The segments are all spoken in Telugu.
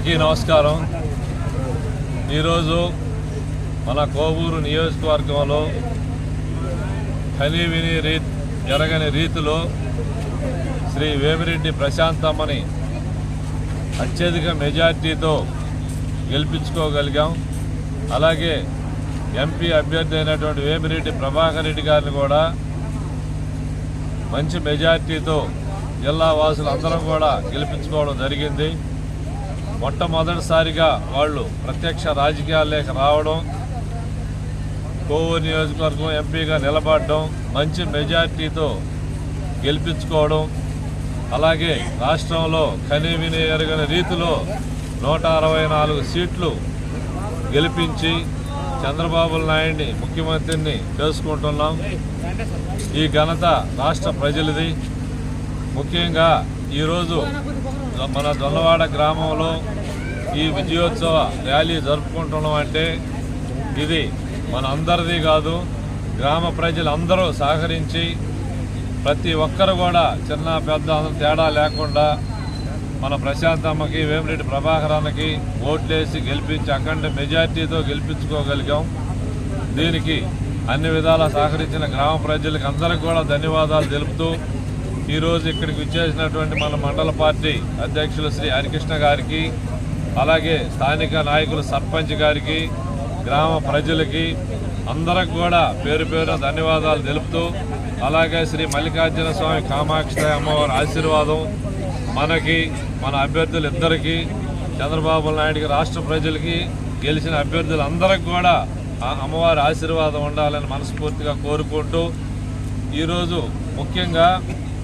అందరికీ నమస్కారం. ఈరోజు మన కోవూరు నియోజకవర్గంలో కని విని రీ ఎరగని రీతిలో శ్రీ వేమిరెడ్డి ప్రశాంతమ్మని అత్యధిక మెజార్టీతో గెలిపించుకోగలిగాం. అలాగే ఎంపీ అభ్యర్థి అయినటువంటి వేమిరెడ్డి ప్రభాకర్ రెడ్డి గారిని కూడా మంచి మెజార్టీతో జిల్లా వాసులు అందరం కూడా గెలిపించుకోవడం జరిగింది. మొట్టమొదటిసారిగా వాళ్ళు ప్రత్యక్ష రాజకీయాల్లోకి రావడం కోవూరు నియోజకవర్గం ఎంపీగా నిలబడడం మంచి మెజార్టీతో గెలిపించుకోవడం అలాగే రాష్ట్రంలో కనీవిని ఎరగని రీతిలో నూట అరవై నాలుగు సీట్లు గెలిపించి చంద్రబాబు నాయుడిని ముఖ్యమంత్రిని చేసుకుంటున్నాం. ఈ ఘనత రాష్ట్ర ప్రజలది. ముఖ్యంగా ఈరోజు మన దొల్లవాడ గ్రామంలో ఈ విజయోత్సవ ర్యాలీ జరుపుకుంటున్నాం అంటే ఇది మన అందరిది కాదు. గ్రామ ప్రజలందరూ సహకరించి ప్రతి ఒక్కరు కూడా చిన్న పెద్ద తేడా లేకుండా మన ప్రశాంతమ్మకి వేమిరెడ్డి ప్రభాకరానికి ఓట్లేసి గెలిపించి అఖండ మెజార్టీతో గెలిపించుకోగలిగాం. దీనికి అన్ని విధాలా సహకరించిన గ్రామ ప్రజలకు అందరికీ కూడా ధన్యవాదాలు తెలుపుతూ ఈరోజు ఇక్కడికి విచ్చేసినటువంటి మన మండల పార్టీ అధ్యక్షులు శ్రీ హరికృష్ణ గారికి అలాగే స్థానిక నాయకులు సర్పంచ్ గారికి గ్రామ ప్రజలకి అందరికి కూడా పేరు పేరున ధన్యవాదాలు తెలుపుతూ అలాగే శ్రీ మల్లికార్జున స్వామి కామాక్షి అమ్మవారి ఆశీర్వాదం మనకి మన అభ్యర్థులు ఇద్దరికి చంద్రబాబు నాయుడికి రాష్ట్ర ప్రజలకి గెలిచిన అభ్యర్థులందరికి కూడా ఆ అమ్మవారి ఆశీర్వాదం ఉండాలని మనస్ఫూర్తిగా కోరుకుంటూ ఈరోజు ముఖ్యంగా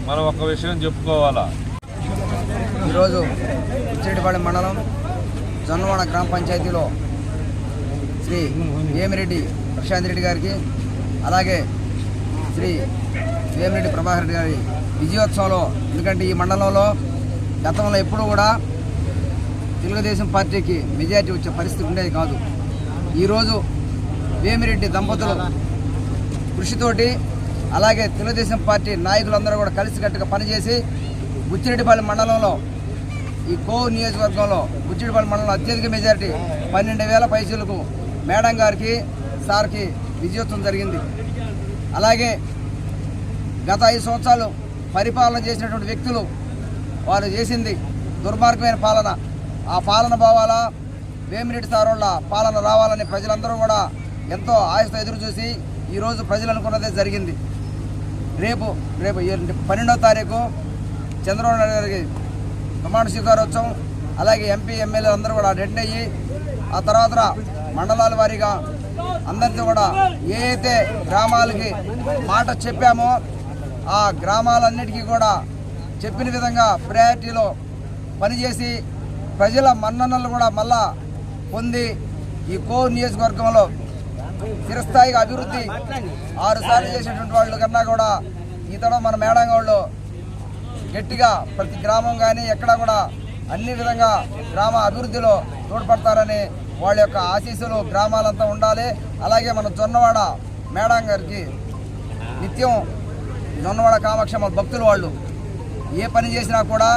మనం ఒక విషయం చెప్పుకోవాలా? ఈరోజు ఉచ్చిరెడ్డిపాళెం మండలం జొన్నవాడ గ్రామ పంచాయతీలో శ్రీ వేమిరెడ్డి ప్రశాంత్ రెడ్డి గారికి అలాగే శ్రీ వేమిరెడ్డి ప్రభాకర్ రెడ్డి గారి విజయోత్సవంలో ఎందుకంటే ఈ మండలంలో గతంలో ఎప్పుడూ కూడా తెలుగుదేశం పార్టీకి మెజారిటీ వచ్చే పరిస్థితి ఉండేది కాదు. ఈరోజు వేమిరెడ్డి దంపతులు కృషితోటి అలాగే తెలుగుదేశం పార్టీ నాయకులందరూ కూడా కలిసికట్టుగా పనిచేసి బుచ్చిరెడ్డిపల్లి మండలంలో ఈ కో నియోజకవర్గంలో బుచ్చిరెడ్డిపల్లి మండలంలో అత్యధిక మెజారిటీ పన్నెండు వేల పైసలకు మేడం గారికి సార్కి విజయోత్సవం జరిగింది. అలాగే గత ఐదు సంవత్సరాలు పరిపాలన చేసినటువంటి వ్యక్తులు వారు చేసింది దుర్మార్గమైన పాలన. ఆ పాలన పోవాలా వేమిరెడ్డి సార్ వాళ్ళ పాలన రావాలని ప్రజలందరూ కూడా ఎంతో ఆశతో ఎదురు చూసి ఈరోజు ప్రజలు అనుకున్నదే జరిగింది. రేపు రేపు పన్నెండో పన్నెండవ తారీఖు చంద్రబాబు నాయుడు గారికి ప్రమాణ స్వీకారోత్సవం అలాగే ఎంపీ ఎమ్మెల్యేలు అందరూ కూడా అటెండ్ అయ్యి ఆ తర్వాత మండలాల వారీగా అందరితో కూడా ఏ అయితే గ్రామాలకి మాట చెప్పామో ఆ గ్రామాలన్నిటికీ కూడా చెప్పిన విధంగా ప్రయారిటీలో పనిచేసి ప్రజల మన్ననలు కూడా మళ్ళా పొంది ఈ కో నియోజకవర్గంలో చిరస్థాయిగా అభివృద్ధి ఆరు సార్లు చేసేటువంటి వాళ్ళు కన్నా కూడా ఈతడం మన మేడంగోళ్ళు గట్టిగా ప్రతి గ్రామం కానీ ఎక్కడ కూడా అన్ని విధంగా గ్రామ అభివృద్ధిలో తోడ్పడతారని వాళ్ళ యొక్క ఆశీస్సులు గ్రామాలంతా ఉండాలి. అలాగే మన జొన్నవాడ మేడం గారికి నిత్యం జొన్నవాడ కామాక్షమ్మ భక్తులు వాళ్ళు ఏ పని చేసినా కూడా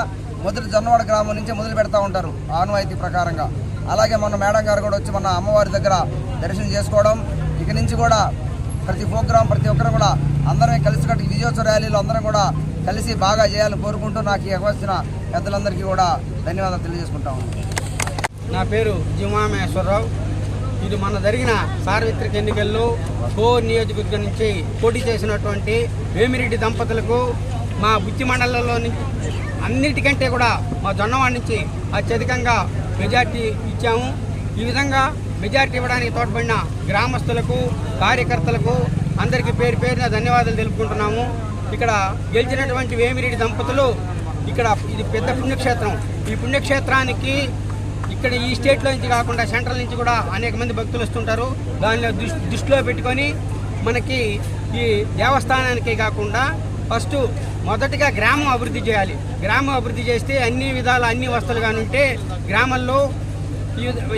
మొదటి జొన్నవాడ గ్రామం నుంచి మొదలు పెడతా ఉంటారు ఆనవాయితీ ప్రకారంగా. అలాగే మన మేడం గారు కూడా వచ్చి మన అమ్మవారి దగ్గర దర్శనం చేసుకోవడం ఇక నుంచి కూడా ప్రతి ప్రోగ్రాం ప్రతి ఒక్కరు కూడా అందరం కలిసికట్టు ఈ విజయోత్సవ ర్యాలీలో అందరం కూడా కలిసి బాగా చేయాలని కోరుకుంటూ నాకు ఇవ్వాల్సిన పెద్దలందరికీ కూడా ధన్యవాదాలు తెలియజేసుకుంటాం నా పేరు జిమామేశ్వరరావు. ఇది మన జరిగిన సార్వత్రిక ఎన్నికల్లో కో నియోజకవర్గం నుంచి పోటీ చేసినటువంటి వేమిరెడ్డి దంపతులకు మా బుద్ధి మండలంలో నుంచి అన్నిటికంటే కూడా మా జొన్నవాడి నుంచి అత్యధికంగా మెజార్టీ ఇచ్చాము. ఈ విధంగా మెజార్టీ ఇవ్వడానికి తోడ్పడిన గ్రామస్తులకు కార్యకర్తలకు అందరికీ పేరు పేరున ధన్యవాదాలు తెలుపుకుంటున్నాము. ఇక్కడ గెలిచినటువంటి వేమిరెడ్డి దంపతులు ఇక్కడ ఇది పెద్ద పుణ్యక్షేత్రం. ఈ పుణ్యక్షేత్రానికి ఇక్కడ ఈ స్టేట్లో నుంచి కాకుండా సెంట్రల్ నుంచి కూడా అనేక మంది భక్తులు వస్తుంటారు. దానిలో దృష్టి దృష్టిలో పెట్టుకొని మనకి ఈ దేవస్థానానికి కాకుండా ఫస్ట్ మొదటిగా గ్రామం అభివృద్ధి చేయాలి. గ్రామం అభివృద్ధి చేస్తే అన్ని విధాల అన్ని వస్తువులు కానీ ఉంటే గ్రామంలో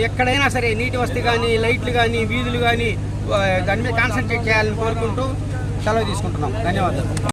ఎక్కడైనా సరే నీటి వస్తు కానీ లైట్లు కానీ వీధులు కానీ దాని మీద కాన్సన్ట్రేట్ చేయాలని కోరుకుంటూ సెలవు తీసుకుంటున్నాం. ధన్యవాదాలు.